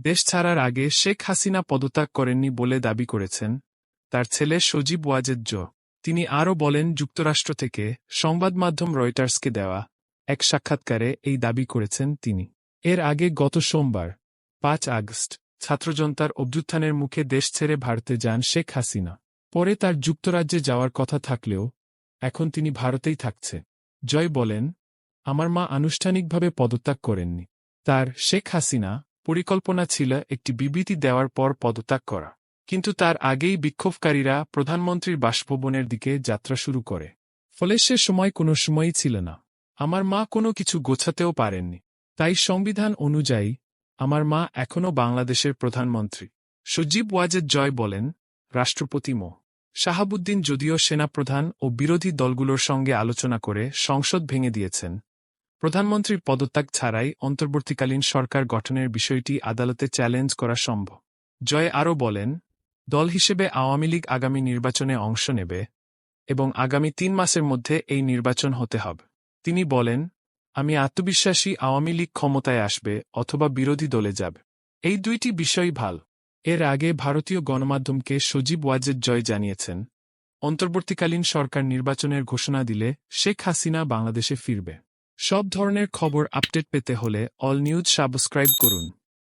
দেশ ছাড়ার আগে শেখ হাসিনা পদত্যাগ করেননি বলে দাবি করেছেন তার ছেলে সজীব ওয়াজেদ তিনি আরও বলেন, যুক্তরাষ্ট্র থেকে সংবাদ মাধ্যম রয়টার্সকে দেওয়া এক সাক্ষাৎকারে এই দাবি করেছেন তিনি। এর আগে গত সোমবার, পাঁচ আগস্ট, ছাত্রজনতার অভ্যুত্থানের মুখে দেশ ছেড়ে ভারতে যান শেখ হাসিনা। পরে তার যুক্তরাজ্যে যাওয়ার কথা থাকলেও এখন তিনি ভারতেই থাকছে। জয় বলেন, আমার মা আনুষ্ঠানিকভাবে পদত্যাগ করেননি। তার শেখ হাসিনা পরিকল্পনা ছিল একটি বিবৃতি দেওয়ার পর পদত্যাগ করা। কিন্তু তার আগেই বিক্ষোভকারীরা প্রধানমন্ত্রীর বাসভবনের দিকে যাত্রা শুরু করে। ফলে সে সময় কোনো সময়ই ছিল না। আমার মা কোনো কিছু গোছাতেও পারেননি। তাই সংবিধান অনুযায়ী আমার মা এখনও বাংলাদেশের প্রধানমন্ত্রী। সজীব ওয়াজেদ জয় বলেন, রাষ্ট্রপতি মো। শাহাবুদ্দিন যদিও সেনাপ্রধান ও বিরোধী দলগুলোর সঙ্গে আলোচনা করে সংসদ ভেঙে দিয়েছেন প্রধানমন্ত্রীর পদত্যাগ ছাড়াই অন্তর্বর্তীকালীন সরকার গঠনের বিষয়টি আদালতে চ্যালেঞ্জ করা সম্ভব। জয় আরও বলেন, দল হিসেবে আওয়ামী লীগ আগামী নির্বাচনে অংশ নেবে এবং আগামী তিন মাসের মধ্যে এই নির্বাচন হতে হবে। তিনি বলেন, আমি আত্মবিশ্বাসী আওয়ামী লীগ ক্ষমতায় আসবে অথবা বিরোধী দলে যাবে। এই দুইটি বিষয়ই ভালো। এর আগে ভারতীয় গণমাধ্যমকে সজীব ওয়াজেদ জয় জানিয়েছেন, অন্তর্বর্তীকালীন সরকার নির্বাচনের ঘোষণা দিলে শেখ হাসিনা বাংলাদেশে ফিরবে। সব ধরনের খবর আপডেট পেতে হলে অল নিউজ সাবস্ক্রাইব করুন।